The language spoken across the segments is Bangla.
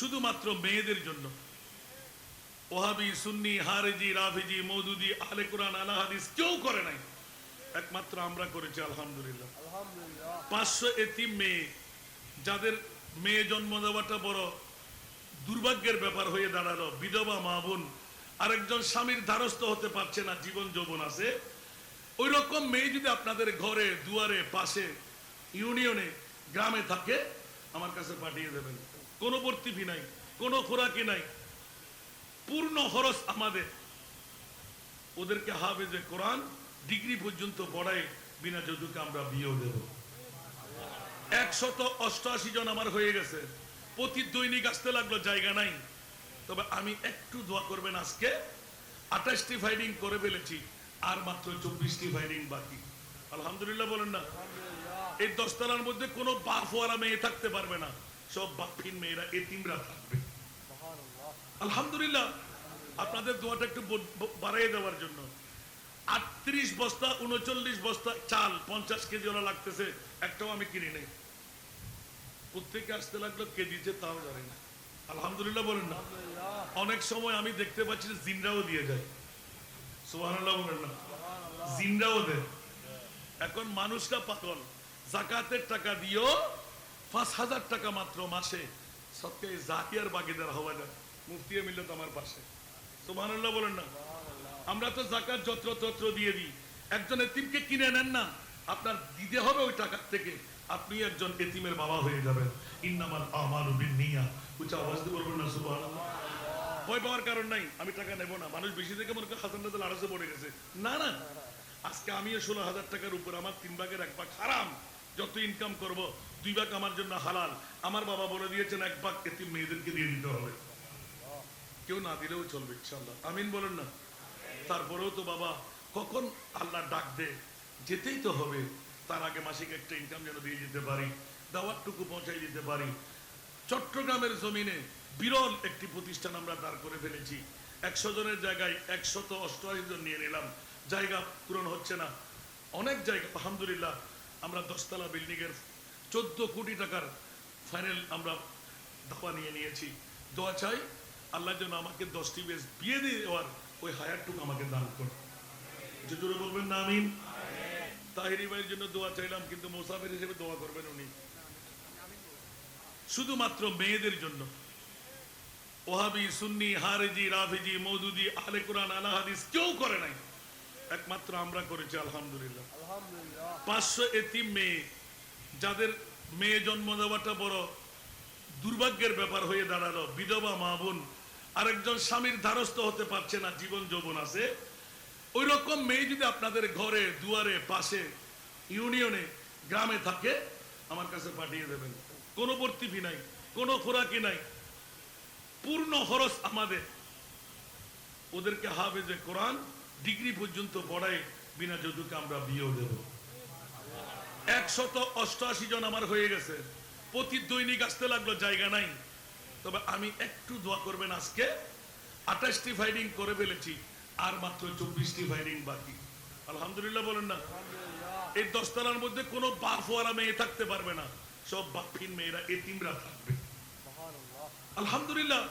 শুধুমাত্র মেয়েদের জন্য। ওহাবি সুন্নি হারেজি রাফিজি মৌদুদি আহলে কোরআন আলা হাদিস কেউ করে নাই। একমাত্র আমরা করেছি আলহামদুলিল্লাহ। পাঁচশো এতিম মেয়ে যাদের মেয়ে জন্ম দেওয়াটা বড় দুর্ভাগ্যের ব্যাপার হয়ে দাঁড়াল বিধবা মা বোন। আরেকজন স্বামীর দ্বারস্থ হতে পারছে না জীবন যৌবন আছে। ওই রকম মেয়ে যদি আপনাদের ঘরে দুয়ারে পাশে ইউনিয়নে গ্রামে থাকে আমার কাছে পাঠিয়ে দেবেন। কোনো ভর্তি ফি নাই, কোনো খোরাকি নাই। পূর্ণ খরচ আমাদের। ওদেরকে হাফেজে কোরআন ডিগ্রি পর্যন্ত পড়াই বিনা যদুকে আমরা বিয়েও দেব। একশত অষ্টআশি জন আমার হয়ে গেছে। প্রতি দৈনিক আসতে লাগল, জায়গা নাই। তবে আমি একটু দোয়া করবেন আজকে। আঠাশটি ফাইডিং করে ফেলেছি, আর মাত্র চব্বিশটি ফাইডিং বাকি। আলহামদুলিল্লাহ বলেন না। এই দশতলার মধ্যে কোনো বাফ বাফওয়ালা মেয়ে থাকতে পারবে না। সব বাফিন মেয়েরা এতিমরা থাকবে। আলহামদুলিল্লাহ আপনাদের দোয়াটা একটু বাড়িয়ে দেওয়ার জন্য। আটত্রিশ বস্তা উনচল্লিশ বস্তা চাল পঞ্চাশ কেজি ওলা লাগতেছে একটাও আমি কিনি নেই। প্রত্যেকে আসতে লাগল তাও জানি না। আলহামদুলিল্লাহ বলেন না। অনেক সময় আমি দেখতে পাচ্ছি যে জিনরাও দিয়ে যায়। সুবহানাল্লাহ বলেন না। জিনরাও দেয়। এখন মানুষটা পাগল। জাকাতের টাকা দিয়েও পাঁচ হাজার টাকা মাত্র মাসে সবকে জাকিয়ার বাগিদার হওয়া যায়। মুফতিয়ে মিলত আমার পাশে। সুবহানাল্লাহ বলেন না। আমরা তো জাকাত যত্র তত্র দিয়ে দিই। একজন এতিমকে কিনে নেন না আপনার দিতে হবে ওই টাকার থেকে। আপনি একজন এতিমের বাবা হয়ে যাবেন। ইন্নামাল উচ্চ আওয়াজ দিয়ে বলবেন না সুবহানাল্লাহ। ভয় পাওয়ার কারণ নাই আমি টাকা নেব না। মানুষ বেশি থেকে মনে করে হাসান রাজাল আড়াইশো পড়ে গেছে। না না। আজকে আমিও ষোলো হাজার টাকার উপর আমার তিন ভাগের এক ভাগ হারাম। যত ইনকাম করব, দুই ভাগ আমার জন্য হালাল। আমার বাবা বলে দিয়েছেন, এক ভাগ এতিম মেয়েদেরকে দিয়ে দিতে হবে। কেউ না দিলেও চলবে ইনশাল্লাহ আমিন বলেন না। তারপরেও তো বাবা, কখন আল্লাহ ডাক দে, যেতেই তো হবে। তার আগে মাসিক একটা ইনকাম যেন দিয়ে যেতে পারি দাওয়াতটুকু পৌঁছাই দিতে পারি। চট্টগ্রামের জমিনে বিরল একটি প্রতিষ্ঠান আমরা দাঁড় করে ফেলেছি। একশো জনের জায়গায় একশত অষ্টআশি জন নিয়ে নিলাম। জায়গা পূরণ হচ্ছে না। অনেক জায়গা, আলহামদুলিল্লাহ আমরা দশতলা বিল্ডিং এর চোদ্দ কোটি টাকার ফাইনাল আমরা ধাপা নিয়ে নিয়েছি। দোয়া চাই আল্লাহ যেন আমাকে দশটি বেশ বিয়ে দিয়ে দেওয়ার ওই হায়ারটুকু আমাকে দান করে যে জোরে বলবেন না আমিন? তাহিরি ভাইয়ের জন্য দোয়া চাইলাম কিন্তু মোসাফির হিসেবে দোয়া করবেন উনি। শুধুমাত্র মেয়েদের জন্য। ওহাবি সুন্নি হারেজি রাফিজি মৌদুদি আহলে কোরআন আলা হাদিস কেউ করে নাই। একমাত্র আমরা করেছি আলহামদুলিল্লাহ। পাঁচশো এতিম মেয়ে যাদের মেয়ে জন্ম দেওয়াটা বড় দুর্ভাগ্যের ব্যাপার হয়ে দাঁড়াল বিধবা মা বোন আরেকজন স্বামীর দ্বারস্থ হতে পারছে না জীবন যৌবন আছে। ওই রকম মেয়ে যদি আপনাদের ঘরে দুয়ারে পাশে ইউনিয়নে গ্রামে থাকে আমার কাছে পাঠিয়ে দেবেন। কোনো ভর্তি ফি নাই কোনো খোরাকি নাই। পূর্ণ খরচ আমাদের। ওদেরকে হাফেজে কোরআন ডিগ্রি পর্যন্ত পড়াই বিনা যদুকে আমরা বিয়েও দেব। একশত অষ্টআশি জন আমার হয়ে গেছে। প্রতি দৈনিক আসতে লাগল জায়গা নাই। তবে আমি একটু দোয়া করবেন আজকে। আঠাশটি ফাইডিং করে ফেলেছি আর মাত্র চব্বিশটি ফাইডিং বাকি। আলহামদুলিল্লাহ বলেন না। এই দশতলার মধ্যে কোনো বাফওয়ালা মেয়ে থাকতে পারবে না। সব বাফিন মেয়েরা এতিমরা থাকবে। আলহামদুলিল্লাহ।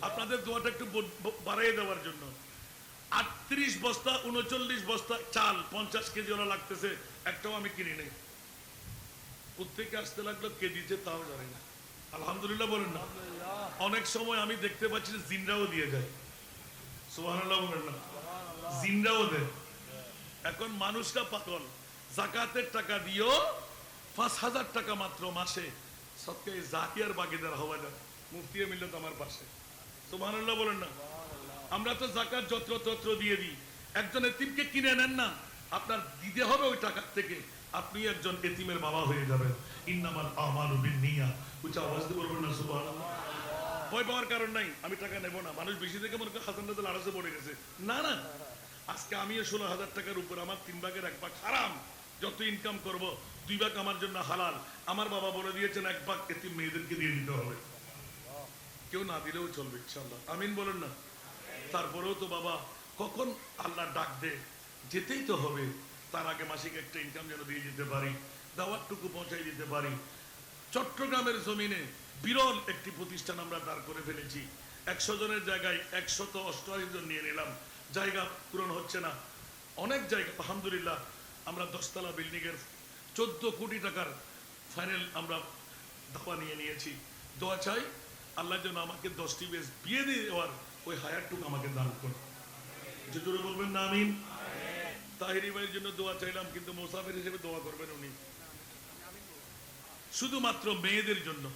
আপনাদের দোয়াটা একটু ব- ব- বাড়িয়ে দেওয়ার জন্য। আটত্রিশ বস্তা উনচল্লিশ বস্তা চাল পঞ্চাশ কেজি ওলা লাগতেছে একটাও আমি কিনি নেই। প্রত্যেকে আসতে লাগল কেজিতে তাও জানি না। আলহামদুলিল্লাহ বলেন না। অনেক সময় আমি দেখতে পাচ্ছি যে জিনরাও দিয়ে যায়। সুবহানাল্লাহ বলেন না। জিনরাও দেয়। এখন মানুষটা পাগল। জাকাতের টাকা দিয়েও পাঁচ হাজার টাকা মাত্র মাসে। সবকে জাকিয়ার বাগিদার হওয়া যায় মুফতিয়ে মিলত আমার পাশে। সুবহানাল্লাহ বলেন না। আমরা তো জাকাত যত্র তত্র দিয়ে দিই। একজন এতিমকে কিনে নেন না। আপনার দিতে হবে ওই টাকার থেকে। আপনি একজন এতিমের বাবা হয়ে যাবেন। ইন্নামাল উচ্চ আওয়াজ দিয়ে বলবেন না ভয় পাওয়ার কারণ নাই, আমি টাকা নেব না। মানুষ বেশি থেকে মনে হাসান পড়ে গেছে। না না। আজকে আমিও ষোলো হাজার টাকার উপর আমার তিন ভাগের এক ভাগ হারাম। যত ইনকাম করব, দুই ভাগ আমার জন্য হালাল। আমার বাবা বলে দিয়েছেন, এক ভাগ এতিম মেয়েদেরকে দিয়ে দিতে হবে। কেউ না দিলেও চলবে আমিন বলেন না। তারপরেও তো বাবা, কখন আল্লাহ ডাক দে? যেতেই তো হবে। তার আগে মাসিক একটা ইনকাম যেন দিয়ে যেতে পারি, দাওয়াতটুকু পৌঁছাই দিতে পারি। চট্টগ্রামের জমিনে বিরল একটি প্রতিষ্ঠান আমরা দাঁড় করে ফেলেছি। একশো জনের জায়গায় একশত অষ্টআশি জন নিয়ে নিলাম। জায়গা পূরণ হচ্ছে না। অনেক জায়গা, আলহামদুলিল্লাহ, আমরা দশতলা বিল্ডিং এর চোদ্দ কোটি টাকার ফাইনাল আমরা ধাপা নিয়ে নিয়েছি। দোয়া চাই আল্লাহ যেন আমাকে দশটি বেশ বিয়ে দিয়ে দেওয়ার ওই হায়ারটুকু আমাকে দান করো। যে জোরে বলবেন না আমিন। তাহিরি ভাইয়ের জন্য দোয়া চাইলাম কিন্তু মোসাফের হিসেবে দোয়া করবেন উনি। শুধুমাত্র মেয়েদের জন্য।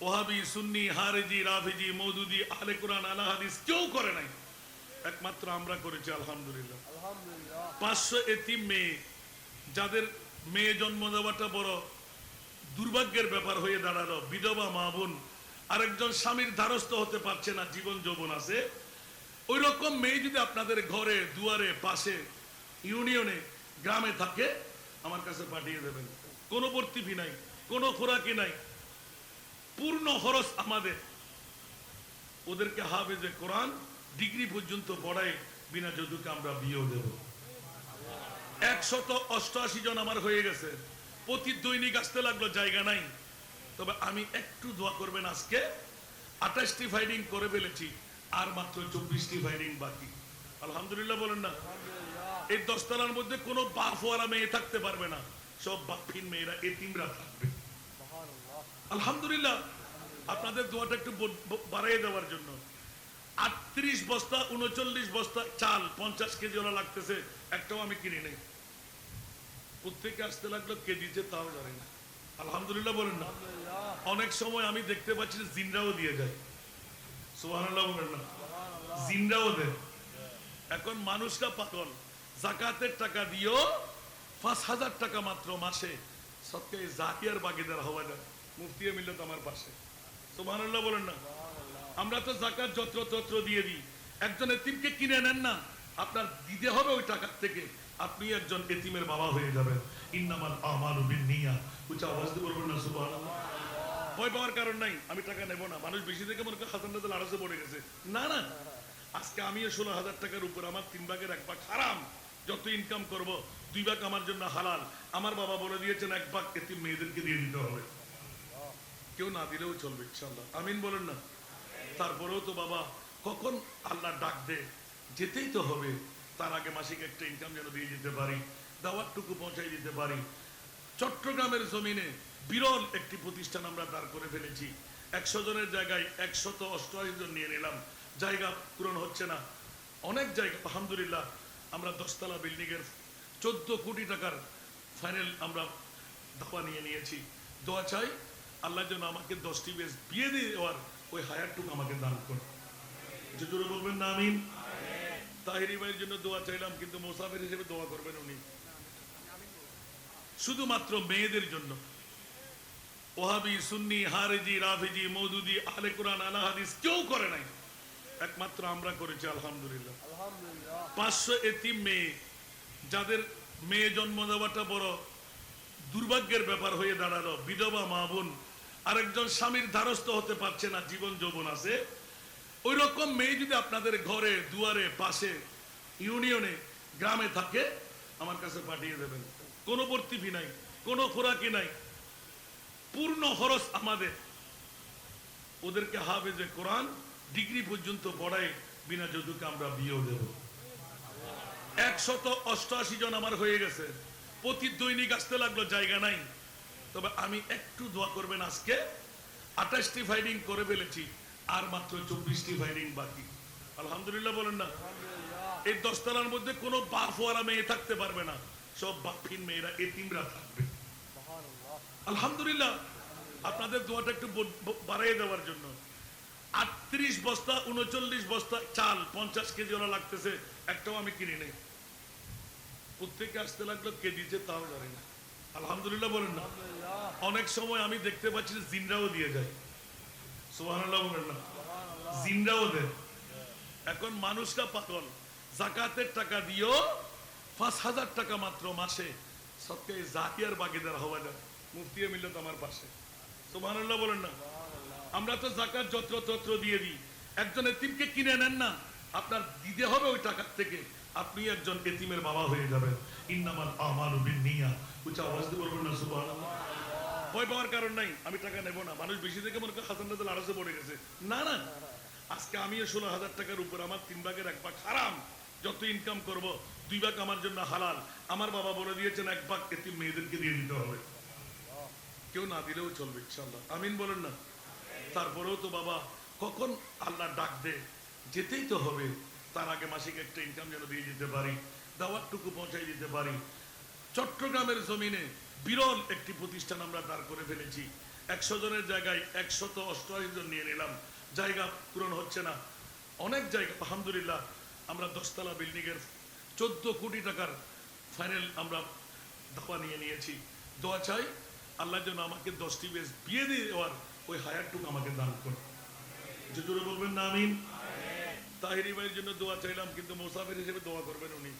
ওহাবি সুন্নি হারেজি রাফিজি মৌদুদি আলে কোরআন আলা হাদিস কেউ করে নাই। একমাত্র আমরা করেছি আলহামদুলিল্লাহ। পাঁচশো এতিম মেয়ে যাদের মেয়ে জন্ম দেওয়াটা বড় দুর্ভাগ্যের ব্যাপার হয়ে দাঁড়াল। বিধবা মা বোন আরেকজন স্বামীর দ্বারস্থ হতে পারছে না, জীবন যৌবন আছে। ওই রকম মেয়ে যদি আপনাদের ঘরে, দুয়ারে পাশে ইউনিয়নে, গ্রামে থাকে, আমার কাছে পাঠিয়ে দেবেন। কোনো ভর্তি ফি নাই, কোনো খোরাকি নাই। পূর্ণ খরচ আমাদের। ওদেরকে হাফেজে কোরআন ডিগ্রি পর্যন্ত পড়াই বিনা যদুকে আমরা বিয়েও দেব। একশত অষ্টআশি জন আমার হয়ে গেছে। প্রতি দৈনিক আসতে লাগল, জায়গা নাই। তবে আমি একটু দোয়া করবেন আজকে। আঠাশটি ফাইডিং করে ফেলেছি আর মাত্র চব্বিশটি ফাইডিং বাকি। আলহামদুলিল্লাহ বলেন না? এই দশতলার মধ্যে কোনো বাফওয়ালা মেয়ে থাকতে পারবে না। সব বাফিন মেয়েরা এতিমরা থাকবে। আলহামদুলিল্লাহ। আপনাদের দোয়াটা একটু বাড়িয়ে দেওয়ার জন্য। আটত্রিশ বস্তা উনচল্লিশ বস্তা চাল পঞ্চাশ কেজি ওরা লাগতেছে একটাও আমি কিনি নেই। প্রত্যেকে আসতে লাগল কে দিচ্ছে তাও জানি না। আলহামদুলিল্লাহ বলেন না। অনেক সময় আমি দেখতে পাচ্ছি যে জিনরাও দিয়ে যায়। বলেন না। দেয়। এখন পাগল। জাকাতের টাকা দিয়েও পাঁচ হাজার টাকা মাত্র মাসে। জাকিয়ার হওয়া যায়। মুফতি আমার পাশে। বলেন না। আমরা তো জাকাত যত্র তত্র দিয়ে দিই। একজন এতিমকে কিনে নেন না। আপনার দিতে হবে ওই টাকার থেকে। আপনি একজন এতিমের বাবা হয়ে যাবেন। ইন্নামাল আমালু বিন্নিয়া। উচ্চ আওয়াজ দিয়ে বলবেন না, সুবহানাল্লাহ। ভয় পাওয়ার কারণ নাই, আমি টাকা নেব না। মানুষ বেশি থেকে মনে করে হাসান রাজাল আড়সে পড়ে গেছে। না না। আজকে আমিও ষোলো হাজার টাকার উপর আমার তিন ভাগের এক ভাগ হারাম। যত ইনকাম করব, দুই ভাগ আমার জন্য হালাল। আমার বাবা বলে দিয়েছেন, এক ভাগ এতিম মেয়েদেরকে দিয়ে দিতে হবে। কেউ না দিলেও চলবে ইনশাল্লাহ আমিন বলেন না। তারপরেও তো বাবা কখন আল্লাহ ডাক দে যেতেই তো হবে। তার আগে মাসিক একটা ইনকাম যেন দিয়ে দিতে পারি, দাওয়াতটুকু পৌঁছাই দিতে পারি। চট্টগ্রামের জমিনে বিরল একটি প্রতিষ্ঠান আমরা দাঁড় করে ফেলেছি। একশো জনের জায়গায় একশত অষ্টআশি জন নিয়ে নিলাম। জায়গা পূরণ হচ্ছে না। অনেক জায়গা, আলহামদুলিল্লাহ, আমরা দশতলা বিল্ডিং এর চোদ্দ কোটি টাকার ফাইনাল আমরা ধাপা নিয়ে নিয়েছি। দোয়া চাই আল্লাহ যেন আমাকে দশটি বেশ বিয়ে দিয়ে দেওয়ার ওই হায়ারটুকু আমাকে দান করো যে জোরে বলবেন না, আমিন। তাহিরি ভাইয়ের জন্য দোয়া চাইলাম কিন্তু মোসাফের হিসেবে দোয়া করবেন উনি। শুধুমাত্র মেয়েদের জন্য। ওহাবি সুন্নি হারেজি রাফিজি মৌদুদি আলে কোরআন আলা হাদিস কেউ করে নাই। একমাত্র আমরা করেছি আলহামদুলিল্লাহ। পাঁচশো এতিম মেয়ে যাদের মেয়ে জন্ম দেওয়াটা বড় দুর্ভাগ্যের ব্যাপার হয়ে দাঁড়াল। বিধবা মা বোন আরেকজন স্বামীর দ্বারস্থ হতে পারছে না জীবন যৌবন আছে। ওই রকম মেয়ে যদি আপনাদের ঘরে, দুয়ারে পাশে ইউনিয়নে, গ্রামে থাকে, আমার কাছে পাঠিয়ে দেবেন। কোনো ভর্তি ফি নাই, কোনো খোরাকি নাই। পূর্ণ খরচ আমাদের। ওদেরকে হাফেজে কোরআন ডিগ্রি পর্যন্ত পড়াই বিনা যদুকে আমরা বিয়েও দেব। একশত অষ্টআশি জন আমার হয়ে গেছে। প্রতি দৈনিক আসতে লাগল, জায়গা নাই। তবে আমি একটু দোয়া করবেন আজকে। আঠাশটি ফাইডিং করে ফেলেছি। আর মাত্র চব্বিশটি ফাইডিং বাকি। আলহামদুলিল্লাহ বলেন না। এই দশতলার মধ্যে কোনো বাফওয়ালা মেয়ে থাকতে পারবে না। সব বাফিন মেয়েরা এতিমরা থাকবে। আলহামদুলিল্লাহ। আপনাদের দোয়াটা একটু ব- ব- দেওয়ার জন্য। আটত্রিশ বস্তা উনচল্লিশ বস্তা চাল পঞ্চাশ কেজি ওরা লাগতেছে। একটাও আমি কিনি নেই। প্রত্যেকে আসতে লাগল কে দিচ্ছে তাও জানি না। আলহামদুলিল্লাহ বলেন না। অনেক সময় আমি দেখতে পাচ্ছি যে জিনরাও দিয়ে যায়। এখন মানুষরা পাগল। জাকাতের টাকা দিয়েও পাঁচ হাজার টাকা মাত্র মাসে। সবকে হওয়া যায় আমার পাশে। বলেন না। আমরা তো জাকাত যত্র তত্র দিয়ে দিই। একজন এতিমকে কিনে নেন না, আপনার দিতে হবে ওই টাকার থেকে। আপনি একজন এতিমের বাবা হয়ে যাবেন। ইন্নামাল আমালু বিন্নিয়া উচ্চ আওয়াজ দিয়ে বলবেন না, সুবহানাল্লাহ। ভয় পাওয়ার কারণ নাই, আমি টাকা নেব না। মানুষ বেশি থেকে মনে করে হাসান রাজাল আড়াসে পড়ে গেছে। না না। আজকে আমিও ষোলো হাজার টাকার উপর আমার তিন ভাগের এক ভাগ হারাম। যত ইনকাম করব, দুই ভাগ আমার জন্য হালাল। আমার বাবা বলে দিয়েছেন, এক ভাগ এটি মেয়েদেরকে দিয়ে দিতে হবে। কেউ না দিলেও চলবে ইনশাল্লাহ আমিন বলেন না। তারপরেও তো বাবা, কখন আল্লাহ ডাক দে, যেতেই তো হবে। তার আগে মাসিক একটা ইনকাম যেন দিয়ে দিতে পারি, দাওয়াতটুকু পৌঁছাই দিতে পারি। চট্টগ্রামের জমিনে বিরল একটি প্রতিষ্ঠান আমরা দাঁড় করে ফেলেছি। একশো জনের জায়গায় একশত অষ্টআশি জন নিয়ে নিলাম। জায়গা পূরণ হচ্ছে না। অনেক জায়গা আলহামদুলিল্লাহ আমরা দশতলা বিল্ডিং এর চোদ্দ কোটি টাকার ফাইনাল আমরা ধাপা নিয়ে নিয়েছি। দোয়া চাই আল্লাহ যেন আমাকে দশটি বেশ বিয়ে দিয়ে দেওয়ার ওই হায়ারটুকু আমাকে দান করে যে জোরে বলবেন না আমিন। তাহিরি ভাইয়ের জন্য দোয়া চাইলাম কিন্তু মোসাফির হিসেবে দোয়া করবেন উনি।